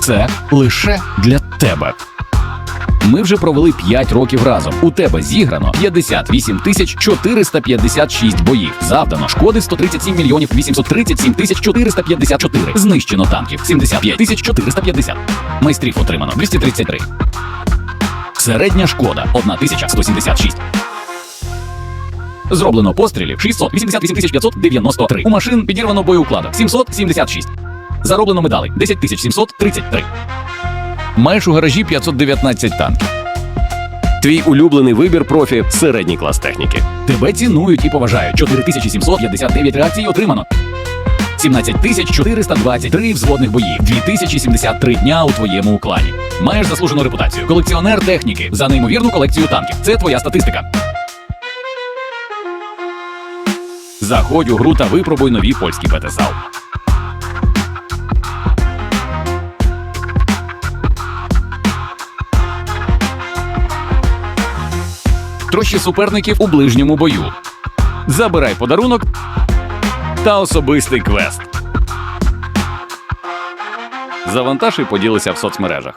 Це лише для тебе. Ми вже провели 5 років разом. У тебе зіграно 58 тисяч 456 боїв. Завдано шкоди 137 мільйонів 837 тисяч 454. Знищено танків 75 тисяч 450. Майстрів отримано 233. Середня шкода 1176. Зроблено пострілів 688 593. У машин підірвано боєукладок 776. Зароблено медалей 10 тисяч 733. Маєш у гаражі 519 танків. Твій улюблений вибір профі середній клас техніки. Тебе цінують і поважають. 4759 реакцій отримано. 17423 взводних боїв, 2073 дня у твоєму клані. Маєш заслужену репутацію. Колекціонер техніки за неймовірну колекцію танків. Це твоя статистика. Заходь у гру та випробуй нові польські ПТСАУ. Трощі суперників у ближньому бою. Забирай подарунок та особистий квест. Завантаж і поділися в соцмережах.